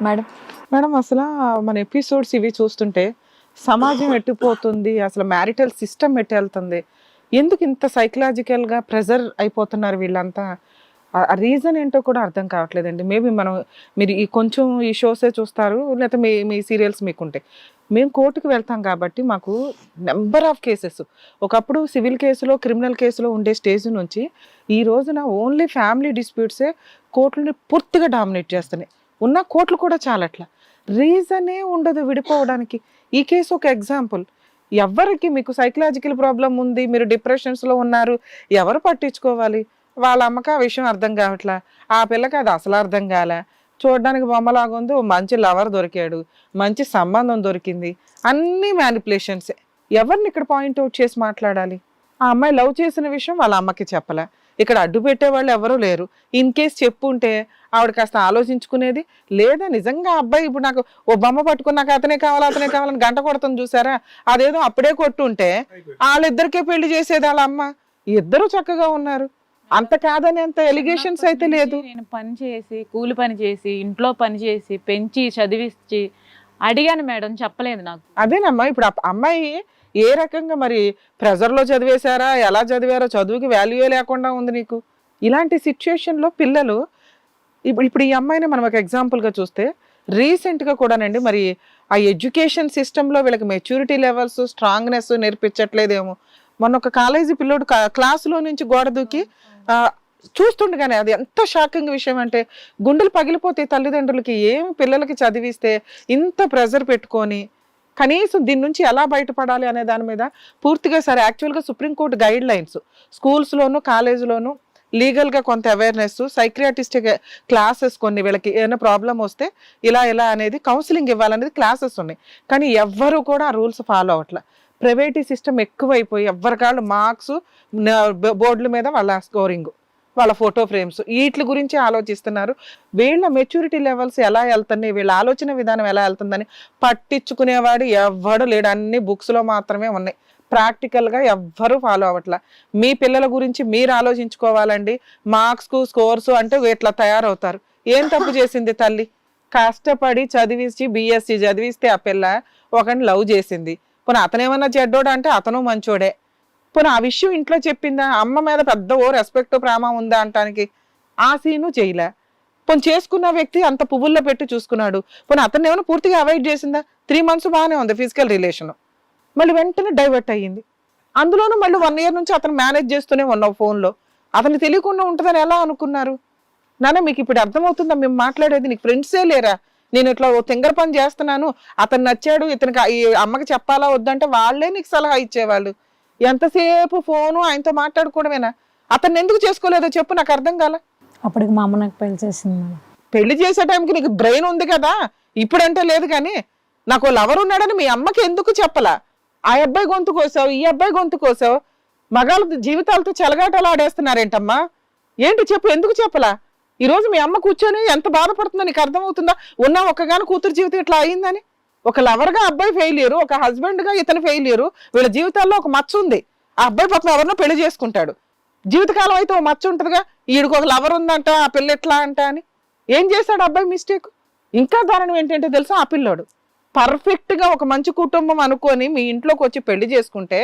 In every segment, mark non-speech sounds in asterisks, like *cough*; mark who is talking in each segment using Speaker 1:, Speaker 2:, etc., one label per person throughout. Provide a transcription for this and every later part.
Speaker 1: Madam?
Speaker 2: Madam అసలు మన episodes ఇవి చూస్తుంటే సమాజం ఎట్టిపోతుంది అసలు మ్యారిటల్ సిస్టమ్ ఎట్టి వెళ్తుంది ఎందుకు ఇంత సైకలాజికల్గా ప్రెజర్ అయిపోతున్నారు వీళ్ళంతా? ఆ రీజన్ ఏంటో కూడా అర్థం కావట్లేదండి. మేబీ మనం మీరు ఈ కొంచెం ఈ షోసే చూస్తారు లేకపోతే మీ మీ సీరియల్స్ మీకుంటాయి మేము కోర్టుకు వెళ్తాం కాబట్టి మాకు నెంబర్ ఆఫ్ కేసెస్. ఒకప్పుడు సివిల్ కేసులో క్రిమినల్ కేసులో ఉండే స్టేజ్ నుంచి ఈ రోజున ఓన్లీ ఫ్యామిలీ డిస్ప్యూట్సే కోర్టుని పూర్తిగా డామినేట్ చేస్తున్నాయి. ఉన్న కోట్లు కూడా చాలట్లా. రీజనే ఉండదు విడిపోవడానికి. ఈ కేసు ఒక ఎగ్జాంపుల్. ఎవరికి మీకు సైకలాజికల్ ప్రాబ్లం ఉంది మీరు డిప్రెషన్స్లో ఉన్నారు ఎవరు పట్టించుకోవాలి? వాళ్ళ అమ్మకి ఆ విషయం అర్థం కావట్లా? ఆ పిల్లకి అది అసలు అర్థం కాలే? చూడడానికి బొమ్మలాగా ఉంది మంచి లవర్ దొరికాడు మంచి సంబంధం దొరికింది. అన్ని మ్యానిపులేషన్సే ఎవరిని ఇక్కడ పాయింట్ అవుట్ చేసి మాట్లాడాలి? ఆ అమ్మాయి లవ్ చేసిన విషయం వాళ్ళ అమ్మకి చెప్పలే. ఇక్కడ అడ్డు పెట్టే వాళ్ళు ఎవరూ లేరు. ఇన్ కేస్ చెప్పుంటే ఆవిడ కాస్త ఆలోచించుకునేది లేదా నిజంగా అబ్బాయి ఇప్పుడు నాకు ఓ బొమ్మ పట్టుకున్నాక అతనే కావాలి అతనే కావాలని గంట కొడుతుంది చూసారా? అదేదో అప్పుడే కొట్టుంటే వాళ్ళిద్దరికే పెళ్ళి చేసేది వాళ్ళ అమ్మ. ఇద్దరు చక్కగా ఉన్నారు. అంత కాదని అంత ఎలిగేషన్స్ అయితే లేదు.
Speaker 3: నేను పని చేసి కూలి పని చేసి ఇంట్లో పని చేసి పెంచి చదివించి అడిగాను మేడం చెప్పలేదు నాకు.
Speaker 2: అదేనమ్మా ఇప్పుడు ఆ అమ్మాయి ఏ రకంగా మరి ప్రెజర్లో చదివేశారా ఎలా చదివారో చదువుకి వాల్యూ లేకుండా ఉంది నీకు? ఇలాంటి సిచ్యుయేషన్లో పిల్లలు ఇప్పుడు ఇప్పుడు ఈ అమ్మాయిని మనం ఒక ఎగ్జాంపుల్గా చూస్తే రీసెంట్గా కూడానండి మరి ఆ ఎడ్యుకేషన్ సిస్టంలో వీళ్ళకి మెచ్యూరిటీ లెవెల్స్ స్ట్రాంగ్నెస్ నేర్పించట్లేదేమో. మొన్న ఒక కాలేజీ పిల్లోడు క్లాసులో నుంచి గోడ దూకి చూస్తుండగానే అది ఎంత షాకింగ్ విషయం అంటే గుండెలు పగిలిపోతే తల్లిదండ్రులకి ఏమి పిల్లలకి చదివిస్తే ఇంత ప్రెజర్ పెట్టుకొని కనీసం దీని నుంచి ఎలా బయటపడాలి అనే దాని మీద పూర్తిగా సరే యాక్చువల్గా సుప్రీంకోర్టు గైడ్ లైన్స్ స్కూల్స్లోను కాలేజీలోను లీగల్గా కొంత అవేర్నెస్ సైక్రియాటిస్ట్ క్లాసెస్ కొన్ని వీళ్ళకి ఏమైనా ప్రాబ్లం వస్తే ఇలా ఇలా అనేది కౌన్సిలింగ్ ఇవ్వాలనేది క్లాసెస్ ఉన్నాయి. కానీ ఎవ్వరు కూడా ఆ రూల్స్ ఫాలో అవ్వట్లే. ప్రైవేటీ సిస్టమ్ ఎక్కువైపోయి ఎవరికాళ్ళు మార్క్స్ బోర్డుల మీద వాళ్ళ స్కోరింగ్ వాళ్ళ ఫోటో ఫ్రేమ్స్ వీటి గురించి ఆలోచిస్తున్నారు. వీళ్ళ మెచ్యూరిటీ లెవెల్స్ ఎలా వెళ్తున్నాయి? వీళ్ళ ఆలోచన విధానం ఎలా వెళ్తుందని పట్టించుకునేవాడు ఎవ్వడు లేడు. అన్ని బుక్స్లో మాత్రమే ఉన్నాయి. ప్రాక్టికల్గా ఎవ్వరూ ఫాలో అవ్వట్లా. మీ పిల్లల గురించి మీరు ఆలోచించుకోవాలండి. మార్క్స్కు స్కోర్స్ అంటే ఇట్లా తయారవుతారు. ఏం తప్పు చేసింది తల్లి? కష్టపడి చదివించి బీఎస్సీ చదివిస్తే ఆ పిల్ల ఒకరిని లవ్ చేసింది. కొన్ని అతనేమన్నా చెడ్డోడు అంటే అతను మంచోడే. పోనీ ఆ విషయం ఇంట్లో చెప్పిందా? అమ్మ మీద పెద్ద ఓ రెస్పెక్ట్ ప్రేమ ఉందా అంటానికి? ఆ సీను చేయలే. పోనీ చేసుకున్న వ్యక్తి అంత పువ్వుల్లో పెట్టి చూసుకున్నాడు. పోనీ అతన్ని ఏమైనా పూర్తిగా అవాయిడ్ చేసిందా? త్రీ మంత్స్ బాగానే ఉంది ఫిజికల్ రిలేషన్ మళ్ళీ వెంటనే డైవర్ట్ అయ్యింది. అందులోనూ మళ్ళీ వన్ ఇయర్ నుంచి అతను మేనేజ్ చేస్తూనే ఉన్నావు ఫోన్లో అతను తెలియకుండా ఉంటుందని ఎలా అనుకున్నారు? నాన్న మీకు ఇప్పుడు అర్థమవుతుందా? మేము మాట్లాడేది నీకు ఫ్రెండ్సే లేరా? నేను ఇట్లా ఓ తింగర పని చేస్తున్నాను. అతను నచ్చాడు. ఇతనికి ఈ అమ్మకి చెప్పాలా వద్దంటే వాళ్ళే నీకు సలహా ఇచ్చేవాళ్ళు. ఎంతసేపు ఫోను ఆయనతో మాట్లాడుకోవడమేనా? అతన్ని ఎందుకు చేసుకోలేదో చెప్పు నాకు అర్థం కాల.
Speaker 1: అప్పటికి మా అమ్మ నాకు పెళ్ళి చేసింది మేడం.
Speaker 2: పెళ్ళి చేసే టైంకి నీకు బ్రెయిన్ ఉంది కదా? ఇప్పుడంటే లేదు కానీ నాకు లవర్ ఉన్నాడని మీ అమ్మకి ఎందుకు చెప్పలా? ఆ అబ్బాయి గొంతు కోసావు ఈ అబ్బాయి గొంతు కోసావు. మగాళ్ళ జీవితాలతో చెలగాటలు ఆడేస్తున్నారేంటమ్మా? ఏంటి చెప్పు ఎందుకు చెప్పలా? ఈ రోజు మీ అమ్మ కూర్చొని ఎంత బాధపడుతుందో నీకు అర్థమవుతుందా? ఉన్న ఒక్కగాని కూతురు జీవితం ఇట్లా అయిందని. ఒక లవర్గా అబ్బాయి ఫెయిలియరు ఒక హస్బెండ్గా ఇతను ఫెయిలియరు వీళ్ళ జీవితాల్లో ఒక మచ్చ ఉంది. ఆ అబ్బాయి పాపం ఎవరినో పెళ్ళి చేసుకుంటాడు. జీవితకాలం అయితే ఓ మచ్చ ఉంటుందిగా ఈడికి ఒక లవర్ ఉందంట ఆ పిల్ల ఎట్లా అంట అని. ఏం చేశాడు అబ్బాయి మిస్టేక్ ఇంకా దారుణం ఏంటంటే తెలుసా? ఆ పిల్లోడు. పర్ఫెక్ట్గా ఒక మంచి కుటుంబం అనుకొని మీ ఇంట్లోకి వచ్చి పెళ్ళి చేసుకుంటే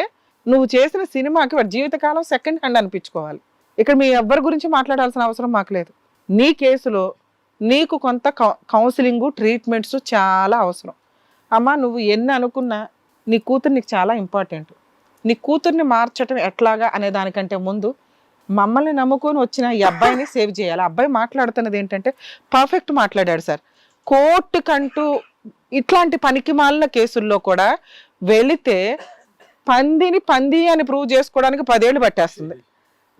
Speaker 2: నువ్వు చేసిన సినిమాకి వాడి జీవితకాలం సెకండ్ హ్యాండ్ అనిపించుకోవాలి. ఇక్కడ మీ ఎవ్వరి గురించి మాట్లాడాల్సిన అవసరం మాకు లేదు. నీ కేసులో నీకు కొంత కౌన్సిలింగ్ ట్రీట్మెంట్స్ చాలా అవసరం. అమ్మా నువ్వు ఎన్ని అనుకున్నా నీ కూతురు నీకు చాలా ఇంపార్టెంట్. నీ కూతుర్ని మార్చటం ఎట్లాగా అనే దానికంటే ముందు మమ్మల్ని నమ్ముకొని వచ్చిన ఈ అబ్బాయిని *laughs* సేవ్ చేయాలి. అబ్బాయి మాట్లాడుతున్నది ఏంటంటే పర్ఫెక్ట్ మాట్లాడాడు సార్. కోర్టుకంటూ ఇట్లాంటి పనికి మాలిన కేసుల్లో కూడా వెళితే పందిని పంది అని ప్రూవ్ చేసుకోవడానికి పదేళ్ళు పట్టేస్తుంది.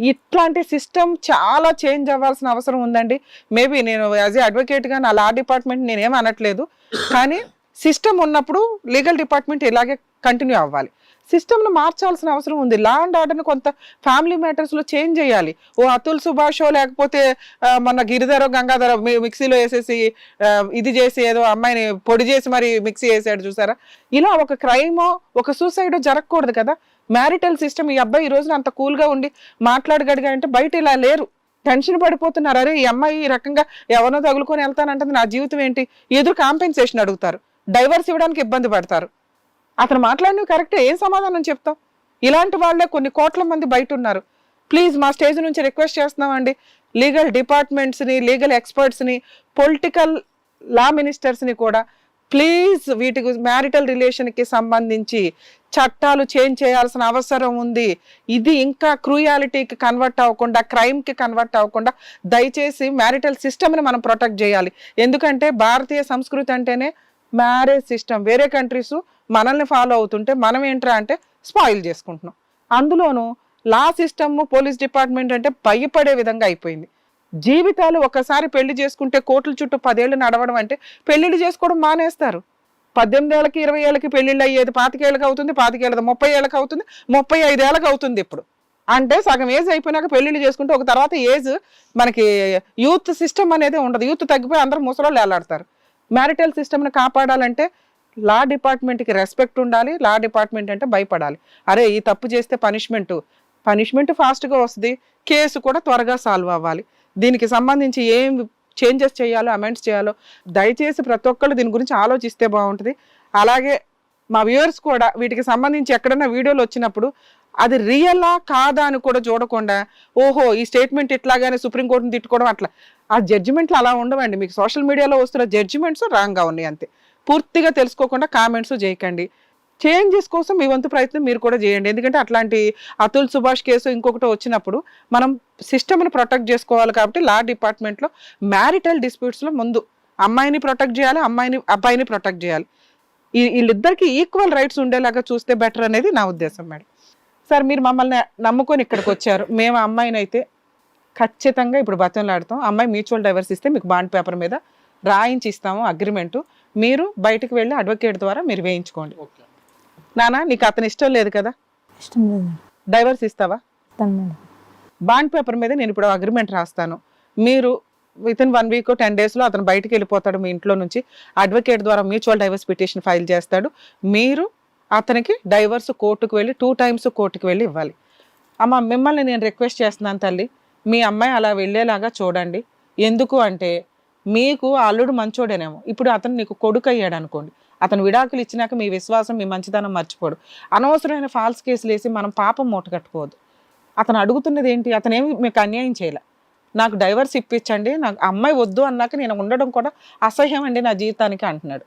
Speaker 2: ఇట్లాంటి సిస్టమ్ చాలా చేంజ్ అవ్వాల్సిన అవసరం ఉందండి. మేబీ నేను యాజ్ ఏ అడ్వకేట్గా నా లా డిపార్ట్మెంట్ నేనేం అనట్లేదు. కానీ సిస్టమ్ ఉన్నప్పుడు లీగల్ డిపార్ట్మెంట్ ఇలాగే కంటిన్యూ అవ్వాలి. సిస్టమ్ను మార్చాల్సిన అవసరం ఉంది. లా అండ్ ఆర్డర్ని కొంత ఫ్యామిలీ మ్యాటర్స్లో చేంజ్ చేయాలి. ఓ అతుల్ సుభాషో లేకపోతే మన మొన్న గిరిధరో గంగాధర మిక్సీలో వేసేసి ఇది చేసి ఏదో అమ్మాయిని పొడి చేసి మరి మిక్సీ వేసాడు చూసారా? ఇలా ఒక క్రైమో ఒక సూసైడో జరగకూడదు కదా? మ్యారిటల్ సిస్టమ్ ఈ అబ్బాయి ఈ రోజున అంత కూల్గా ఉండి మాట్లాడగడిగా అంటే బయట ఇలా లేరు. టెన్షన్ పడిపోతున్నారు. అరే ఈ అమ్మాయి ఈ రకంగా ఎవరినో తగులుకొని వెళ్తానంటుంది నా జీవితం ఏంటి? ఎదురు కాంపెన్సేషన్ అడుగుతారు. డైవర్స్ ఇవ్వడానికి ఇబ్బంది పడతారు. అతను మాట్లాడిన కరెక్టే ఏం సమాధానం చెప్తావు? ఇలాంటి వాళ్ళే కొన్ని కోట్ల మంది బయట ఉన్నారు. ప్లీజ్ మా స్టేజ్ నుంచి రిక్వెస్ట్ చేస్తున్నామండి. లీగల్ డిపార్ట్మెంట్స్ని లీగల్ ఎక్స్పర్ట్స్ని పొలిటికల్ లా మినిస్టర్స్ని కూడా ప్లీజ్ వీటికి మ్యారిటల్ రిలేషన్కి సంబంధించి చట్టాలు చేంజ్ చేయాల్సిన అవసరం ఉంది. ఇది ఇంకా క్రూయాలిటీకి కన్వర్ట్ అవ్వకుండా క్రైమ్కి కన్వర్ట్ అవ్వకుండా దయచేసి మ్యారిటల్ సిస్టమ్ని మనం ప్రొటెక్ట్ చేయాలి. ఎందుకంటే భారతీయ సంస్కృతి అంటేనే మ్యారేజ్ సిస్టమ్ వేరే కంట్రీస్ మనల్ని ఫాలో అవుతుంటే మనం ఏంట్రా అంటే స్పాయిల్ చేసుకుంటున్నాం. అందులోనూ లా సిస్టమ్ పోలీస్ డిపార్ట్మెంట్ అంటే భయపడే విధంగా అయిపోయింది. జీవితాలు ఒకసారి పెళ్ళి చేసుకుంటే కోట్ల చుట్టూ పదేళ్ళు నడవడం అంటే పెళ్ళిళ్ళు చేసుకోవడం మానేస్తారు. పద్దెనిమిది ఏళ్ళకి ఇరవై ఏళ్ళకి పెళ్ళిళ్ళు అయ్యేది పాతికేళ్ళకి అవుతుంది పాతికేళ్ళది ముప్పై ఏళ్ళకి అవుతుంది ముప్పై ఐదేళ్ళకి అవుతుంది ఇప్పుడు. అంటే సగం ఏజ్ అయిపోయినాక పెళ్ళిళ్ళు చేసుకుంటే ఒక తర్వాత ఏజ్ మనకి యూత్ సిస్టమ్ అనేది ఉండదు. యూత్ తగ్గిపోయి అందరూ ముసలోళ్ళు వేలాడతారు మ్యారిటల్ సిస్టమ్ని కాపాడాలంటే లా డిపార్ట్మెంట్కి రెస్పెక్ట్ ఉండాలి లా డిపార్ట్మెంట్ అంటే భయపడాలి. అరే ఈ తప్పు చేస్తే పనిష్మెంట్ పనిష్మెంట్ ఫాస్ట్గా వస్తుంది కేసు కూడా త్వరగా సాల్వ్ అవ్వాలి. దీనికి సంబంధించి ఏం చేంజెస్ చేయాలో అమెండ్స్ చేయాలో దయచేసి ప్రతి ఒక్కళ్ళు దీని గురించి ఆలోచిస్తే బాగుంటుంది. అలాగే మా వ్యూవర్స్ కూడా వీటికి సంబంధించి ఎక్కడైనా వీడియోలు వచ్చినప్పుడు అది రియలా కాదా అని కూడా చూడకుండా ఓహో ఈ స్టేట్మెంట్ ఇట్లాగానే సుప్రీంకోర్టుని తిట్టుకోవడం అట్లా. ఆ జడ్జిమెంట్లు అలా ఉండవండి. మీకు సోషల్ మీడియాలో వస్తున్న జడ్జిమెంట్స్ రాంగ్గా ఉన్నాయి అంతే. పూర్తిగా తెలుసుకోకుండా కామెంట్స్ చేయకండి. చేంజెస్ కోసం మీ వంతు ప్రయత్నం మీరు కూడా చేయండి. ఎందుకంటే అట్లాంటి అతుల్ సుభాష్ కేసు ఇంకొకటి వచ్చినప్పుడు మనం సిస్టమ్ని ప్రొటెక్ట్ చేసుకోవాలి కాబట్టి లా డిపార్ట్మెంట్లో మ్యారిటల్ డిస్ప్యూట్స్లో ముందు అమ్మాయిని ప్రొటెక్ట్ చేయాలి అమ్మాయిని అబ్బాయిని ప్రొటెక్ట్ చేయాలి. ఈ- వీళ్ళిద్దరికి ఈక్వల్ రైట్స్ ఉండేలాగా చూస్తే బెటర్ అనేది నా ఉద్దేశం మేడం సార్ మీరు మమ్మల్ని నమ్ముకొని ఇక్కడికి వచ్చారు. మేము ఆ అమ్మాయిని అయితే ఖచ్చితంగా ఇప్పుడు బతంలాడతాం అమ్మాయి మ్యూచువల్ డైవర్స్ ఇస్తే మీకు బాండ్ పేపర్ మీద రాయించి ఇస్తాము అగ్రిమెంటు. మీరు బయటకు వెళ్ళి అడ్వకేట్ ద్వారా మీరు వేయించుకోండి. నానా నీకు అతని ఇష్టం లేదు కదా?
Speaker 1: ఇష్టం లేదు
Speaker 2: డైవర్స్ ఇస్తావా? బాండ్ పేపర్ మీద నేను ఇప్పుడు అగ్రిమెంట్ రాస్తాను. మీరు with in one week ten డేస్లో అతను బయటికి వెళ్ళిపోతాడు మీ ఇంట్లో నుంచి. అడ్వకేట్ ద్వారా మ్యూచువల్ డైవర్స్ పిటిషన్ ఫైల్ చేస్తాడు. మీరు అతనికి డైవర్స్ కోర్టుకు వెళ్ళి టూ టైమ్స్ కోర్టుకు వెళ్ళి ఇవ్వాలి. అమ్మ మిమ్మల్ని నేను రిక్వెస్ట్ చేస్తున్నాను తల్లి. మీ అమ్మాయి అలా వెళ్ళేలాగా చూడండి. ఎందుకు అంటే మీకు అల్లుడు మంచోడేనేమో. ఇప్పుడు అతను నీకు కొడుకు అయ్యాడు అనుకోండి. అతను విడాకులు ఇచ్చినాక మీ విశ్వాసం మీ మంచితనం మర్చిపోడు. అనవసరమైన ఫాల్స్ కేసులు వేసి మనం పాపం మూట కట్టుకోవద్దు. అతను అడుగుతున్నది ఏంటి? అతను ఏమి మీకు అన్యాయం చేయలే. నాకు డైవర్స్ ఇప్పించండి. నాకు అమ్మాయి వద్దు అన్నాక నేను ఉండడం కూడా అసహ్యం అండి నా జీవితానికి అంటున్నాడు.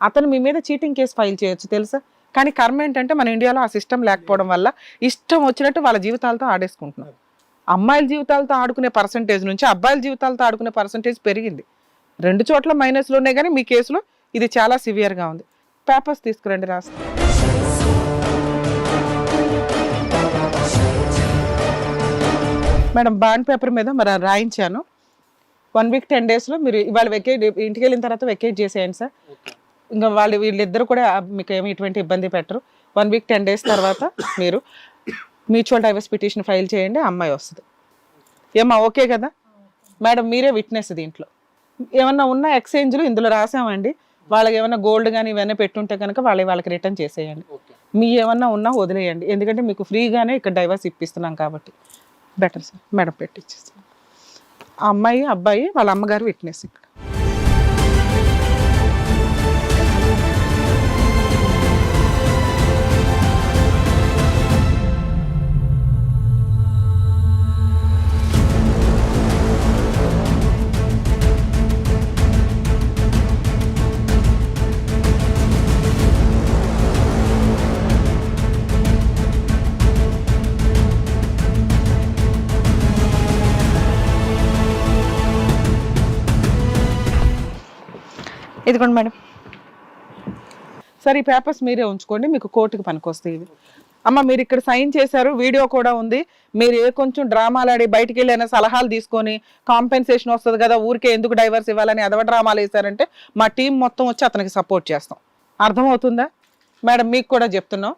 Speaker 2: అతను మీ మీద చీటింగ్ కేసు ఫైల్ చేయొచ్చు తెలుసా? కానీ కర్మ ఏంటంటే మన ఇండియాలో ఆ సిస్టమ్ లేకపోవడం వల్ల ఇష్టం వచ్చినట్టు వాళ్ళ జీవితాలతో ఆడేసుకుంటున్నారు అమ్మాయిల జీవితాలతో ఆడుకునే పర్సంటేజ్ నుంచి అబ్బాయిల జీవితాలతో ఆడుకునే పర్సంటేజ్ పెరిగింది. రెండు చోట్ల మైనస్లు ఉన్నాయి కానీ మీ కేసులో ఇది చాలా సివియర్గా ఉంది. పేపర్స్ తీసుకురండి రాస్తా మేడం బాండ్ పేపర్ మీద మరి రాయించాను. వన్ వీక్ టెన్ డేస్లో మీరు ఇవాళ వెకేట్ ఇంటికి వెళ్ళిన తర్వాత వెకేట్ చేసేయండి సార్ ఇంకా వాళ్ళు వీళ్ళిద్దరు కూడా మీకు ఏమి ఇటువంటి ఇబ్బంది పెట్టరు. వన్ వీక్ టెన్ డేస్ తర్వాత మీరు మ్యూచువల్ డైవర్స్ పిటిషన్ ఫైల్ చేయండి అమ్మాయి వస్తుంది. ఏమా ఓకే కదా? మేడం మీరే విట్నెస్ దీంట్లో. ఏమన్నా ఉన్న ఎక్స్చేంజ్లు ఇందులో రాసామండి. వాళ్ళకి ఏమన్నా గోల్డ్ కానీ ఇవన్నీ పెట్టుంటే కనుక వాళ్ళకి వాళ్ళకి రిటర్న్ చేసేయండి. మీ ఏమన్నా ఉన్నా వదిలేయండి. ఎందుకంటే మీకు ఫ్రీగానే ఇక్కడ డైవర్స్ ఇప్పిస్తున్నాం కాబట్టి. బెటర్ సార్ మేడం పెట్టిచ్చేస్తాం. ఆ అమ్మాయి అబ్బాయి వాళ్ళ అమ్మగారు విట్నెస్ ఇక్కడ. ఇదిగోండి మేడం. సరే ఈ పేపర్స్ మీరే ఉంచుకోండి మీకు కోర్టుకి పనికొస్తాయి ఇవి. అమ్మ మీరు ఇక్కడ సైన్ చేశారు వీడియో కూడా ఉంది. మీరు ఏ కొంచెం డ్రామాలు ఆడి బయటికి వెళ్ళిన సలహాలు తీసుకొని కాంపెన్సేషన్ వస్తుంది కదా ఊరికే ఎందుకు డైవర్స్ ఇవ్వాలని అదవ డ్రామాలు వేశారంటే మా టీం మొత్తం వచ్చి అతనికి సపోర్ట్ చేస్తాం. అర్థమవుతుందా? మేడం మీకు కూడా చెప్తున్నాం.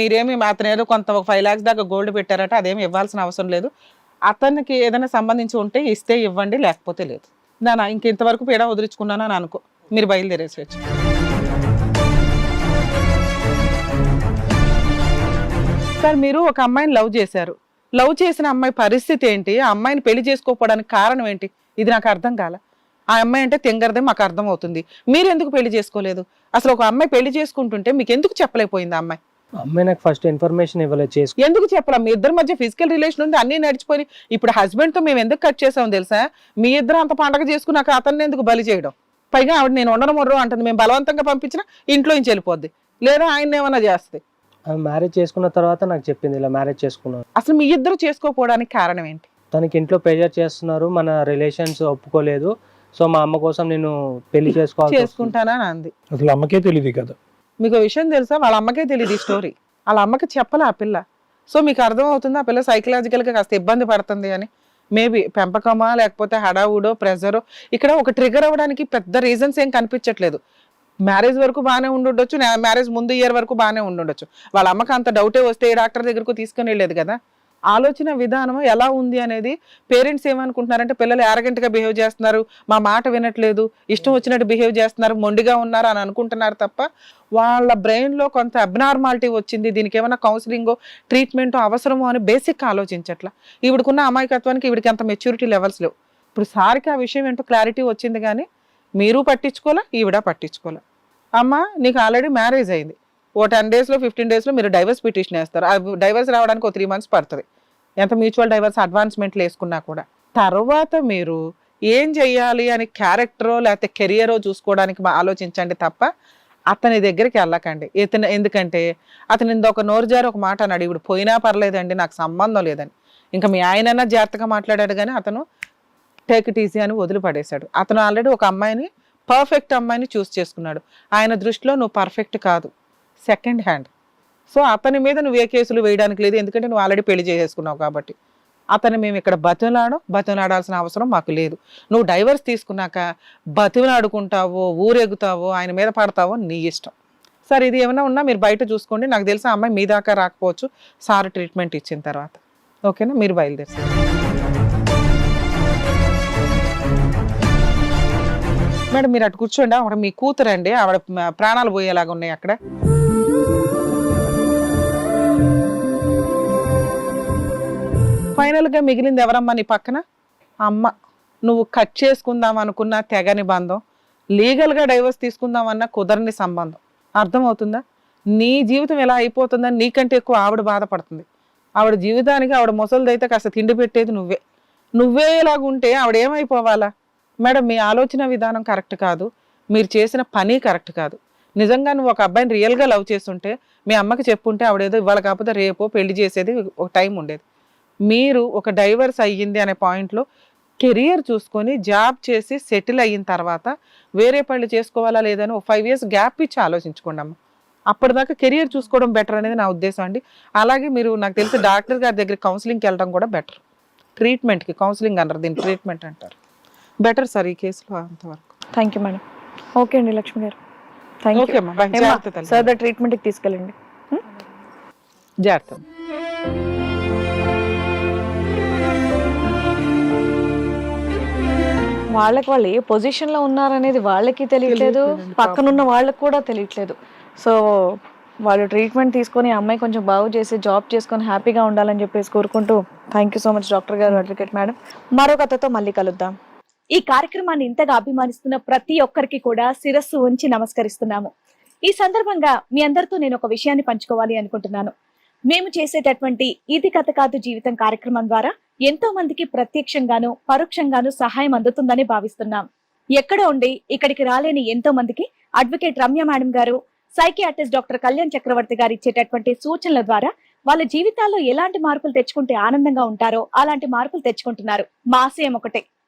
Speaker 2: మీరేమి అతను ఏదో కొంత ఒక ఫైవ్ ల్యాక్స్ దాకా గోల్డ్ పెట్టారట అదేమి ఇవ్వాల్సిన అవసరం లేదు. అతనికి ఏదైనా సంబంధించి ఉంటే ఇస్తే ఇవ్వండి లేకపోతే లేదు. నానా ఇంక ఇంతవరకు పీడ వదిలించుకున్నాను అని అనుకో. మీరు బయలుదేరేసేయచ్చు సార్ మీరు ఒక అమ్మాయిని లవ్ చేశారు. లవ్ చేసిన అమ్మాయి పరిస్థితి ఏంటి? ఆ అమ్మాయిని పెళ్ళి చేసుకోకపోవడానికి కారణం ఏంటి? ఇది నాకు అర్థం కాల. ఆ అమ్మాయి అంటే తెంగరదే మాకు అర్థం అవుతుంది మీరు ఎందుకు పెళ్ళి చేసుకోలేదు? అసలు ఒక అమ్మాయి పెళ్ళి చేసుకుంటుంటే మీకు ఎందుకు చెప్పలేకపోయింది ఆ అమ్మాయి?
Speaker 4: అమ్మాయి నాకు ఫస్ట్ ఇన్ఫర్మేషన్ ఇవ్వలేదు చేసుకో.
Speaker 2: ఎందుకు చెప్పాలా మీ ఇద్దరి మధ్య ఫిజికల్ రిలేషన్ ఉంది అన్ని నడిచిపోయి ఇప్పుడు హస్బెండ్తో మేము ఎందుకు కట్ చేసాం తెలుసా? మీ ఇద్దరు అంత పండగ చేసుకున్నాక అతన్ని ఎందుకు బలి చేయడం? పైగా ఆవిడ నేను ఉండను మొర్రో అంటుంది మేము బలవంతంగా పంపించినా ఇంట్లో నుంచి వెళ్ళిపోద్ది. లేదా ఆయన ఏమన్నా చేస్తుంది
Speaker 4: ఆమె మ్యారేజ్ చేసుకున్న తర్వాత నాకు చెప్పింది ఇలా మ్యారేజ్ చేసుకున్నాను.
Speaker 2: అసలు మీ ఇద్దరు చేసుకోకపోవడానికి కారణం ఏంటి?
Speaker 4: తనకి ఇంట్లో ప్రెజర్ చేస్తున్నారు మన రిలేషన్స్ ఒప్పుకోలేదు. సో మా అమ్మ కోసం నేను పెళ్ళి చేసుకోవాలి
Speaker 2: చేసుకుంటానా అంది.
Speaker 5: అసలు అమ్మకే తెలియదు కదా
Speaker 2: మీకు విషయం తెలుసా? వాళ్ళ అమ్మకే తెలియదు ఈ స్టోరీ వాళ్ళ అమ్మకి చెప్పలే ఆ పిల్ల. సో మీకు అర్థం అవుతుంది ఆ పిల్ల సైకలాజికల్గా కాస్త ఇబ్బంది పడుతుంది అని. మేబీ పెంపకమా లేకపోతే హడావుడో ప్రెజరో ఇక్కడ ఒక ట్రిగర్ అవ్వడానికి పెద్ద రీజన్స్ ఏం కనిపించట్లేదు. మ్యారేజ్ వరకు బాగానే ఉండుండొచ్చు మ్యారేజ్ ముందు ఇయర్ వరకు బాగానే ఉండుండొచ్చు. వాళ్ళ అమ్మకి అంత డౌటే వస్తే ఏ డాక్టర్ దగ్గరకు తీసుకుని వెళ్ళలేదు కదా? ఆలోచన విధానం ఎలా ఉంది అనేది పేరెంట్స్ ఏమనుకుంటున్నారంటే పిల్లలు arrogant బిహేవ్ చేస్తున్నారు మా మాట వినట్లేదు ఇష్టం వచ్చినట్టు బిహేవ్ చేస్తున్నారు మొండిగా ఉన్నారు అని అనుకుంటున్నారు తప్ప వాళ్ళ బ్రెయిన్లో కొంత అబ్నార్మాలిటీ వచ్చింది దీనికి ఏమైనా కౌన్సిలింగో ట్రీట్మెంట్ అవసరమో అని బేసిక్ ఆలోచించట్లా. ఈవిడకున్న అమాయకత్వానికి ఈవిడికి అంత మెచ్యూరిటీ లెవెల్స్ లేవు. ఇప్పుడు సార్కి ఆ విషయం ఏంటో క్లారిటీ వచ్చింది కానీ మీరు పట్టించుకోలే ఈవిడ పట్టించుకోలే అమ్మ నీకు ఆల్రెడీ మ్యారేజ్ అయింది. ఓ టెన్ డేస్లో ఫిఫ్టీన్ డేస్లో మీరు డైవర్స్ పిటిషన్ వేస్తారు. ఆ డైవర్స్ రావడానికి ఒక త్రీ మంత్స్ పడుతుంది. ఎంత మ్యూచువల్ డైవర్స్ అడ్వాన్స్మెంట్లు వేసుకున్నా కూడా. తర్వాత మీరు ఏం చెయ్యాలి అని క్యారెక్టరో లేకపోతే కెరియరో చూసుకోవడానికి ఆలోచించండి తప్ప అతని దగ్గరికి వెళ్ళకండి. ఇతను ఎందుకంటే అతను ఇందొక నోరు ఒక మాట అన్నాడు ఇప్పుడు పోయినా పర్లేదండి నాకు సంబంధం లేదని. ఇంకా మీ ఆయనన్నా జాగ్రత్తగా మాట్లాడాడు కానీ అతను టేక్ ఇట్ ఈజీ అని వదిలిపడేశాడు. అతను ఆల్రెడీ ఒక అమ్మాయిని పర్ఫెక్ట్ అమ్మాయిని చూస్ చేసుకున్నాడు. ఆయన దృష్టిలో నువ్వు పర్ఫెక్ట్ కాదు. Second hand. సో అతని మీద నువ్వు ఏ కేసులు వేయడానికి లేదు ఎందుకంటే నువ్వు ఆల్రెడీ పెళ్ళి చేసేసుకున్నావు కాబట్టి. అతను మేము ఇక్కడ బతిలాడో బతిలాడాల్సిన అవసరం మాకు లేదు. నువ్వు డైవర్స్ తీసుకున్నాక బతిలాడుకుంటావో ఊరెగుతావో ఆయన మీద పడతావో నీ ఇష్టం. సార్ ఇది ఏమైనా ఉన్నా మీరు బయట చూసుకోండి. నాకు తెలిసి ఆ అమ్మాయి మీ దాకా రాకపోవచ్చు. సార్ ట్రీట్మెంట్ ఇచ్చిన తర్వాత. ఓకేనా? మీరు బయలుదేరి మేడం మీరు అటు కూర్చోండి. ఆవిడ మీ కూతురండి. ఆవిడ ప్రాణాలు పోయేలాగా ఉన్నాయి అక్కడ. ఫైనల్గా మిగిలింది ఎవరమ్మా నీ పక్కన? అమ్మ నువ్వు కట్ చేసుకుందాం అనుకున్న తెగని బంధం లీగల్గా డైవర్స్ తీసుకుందామన్న కుదరని సంబంధం. అర్థమవుతుందా? నీ జీవితం ఎలా అయిపోతుందని నీకంటే ఎక్కువ ఆవిడ బాధపడుతుంది. ఆవిడ జీవితానికి ఆవిడ ముసలిదైతే కాస్త తిండి పెట్టేది నువ్వే. నువ్వే ఇలాగుంటే ఆవిడ ఏమైపోవాలా? మేడం మీ ఆలోచన విధానం కరెక్ట్ కాదు. మీరు చేసిన పని కరెక్ట్ కాదు. నిజంగా నువ్వు ఒక అబ్బాయిని రియల్గా లవ్ చేస్తుంటే మీ అమ్మకి చెప్పుంటే ఆవిడేదో ఇవాళ కాకపోతే రేపో పెళ్ళి చేసేది ఒక టైం ఉండేది. మీరు ఒక డైవర్స్ అయ్యింది అనే పాయింట్లో కెరియర్ చూసుకొని జాబ్ చేసి సెటిల్ అయిన తర్వాత వేరే పళ్ళు చేసుకోవాలా లేదని ఒక ఫైవ్ ఇయర్స్ గ్యాప్ ఇచ్చి ఆలోచించుకోండి అమ్మ. అప్పటిదాకా కెరియర్ చూసుకోవడం బెటర్ అనేది నా ఉద్దేశం అండి. అలాగే మీరు నాకు తెలిసి డాక్టర్ గారి దగ్గర కౌన్సిలింగ్కి వెళ్ళడం కూడా బెటర్ ట్రీట్మెంట్కి కౌన్సిలింగ్ అంటారు దీన్ని ట్రీట్మెంట్ అంటారు. బెటర్ సార్ ఈ కేసులో అంతవరకు.
Speaker 6: థ్యాంక్ యూ మేడం ఓకే అండి లక్ష్మి గారు. Thank you. సర్దర్ ట్రీట్మెంట్కి తీసుకెళ్ళండి.
Speaker 2: జాగ్రత్త
Speaker 6: వాళ్ళకి వాళ్ళు ఏ పొజిషన్లో ఉన్నారనేది వాళ్ళకి తెలియట్లేదు. పక్కనున్న వాళ్ళకి కూడా తెలియట్లేదు. సో వాళ్ళు ట్రీట్మెంట్ తీసుకొని అమ్మాయి కొంచెం బాగు చేసి జాబ్ చేసుకొని హ్యాపీగా ఉండాలని చెప్పేసి కోరుకుంటూ thank you so much doctor గారు అడ్వకేట్ మేడం మరో కథతో మళ్ళీ కలుద్దాం.
Speaker 7: ఈ కార్యక్రమాన్ని ఇంతగా అభిమానిస్తున్న ప్రతి ఒక్కరికి కూడా శిరస్సు ఉంచి నమస్కరిస్తున్నాము. ఈ సందర్భంగా మీ అందరితో నేను ఒక విషయాన్ని పంచుకోవాలి అనుకుంటున్నాను. మేము చేసేటటువంటి ఇది కథ కాదు జీవితం కార్యక్రమం ద్వారా ఎంతో మందికి ప్రత్యక్షంగాను పరోక్షంగాను సహాయం అందుతుందని భావిస్తున్నాం. ఎక్కడ ఉండి ఇక్కడికి రాలేని ఎంతో మందికి అడ్వకేట్ రమ్య మేడం గారు సైకియాట్రిస్ట్ డాక్టర్ కళ్యాణ్ చక్రవర్తి గారు ఇచ్చేటటువంటి సూచనల ద్వారా వాళ్ళ జీవితాల్లో ఎలాంటి మార్పులు తెచ్చుకుంటే ఆనందంగా ఉంటారో అలాంటి మార్పులు తెచ్చుకుంటున్నారు. మా ఆశయం ఒకటే.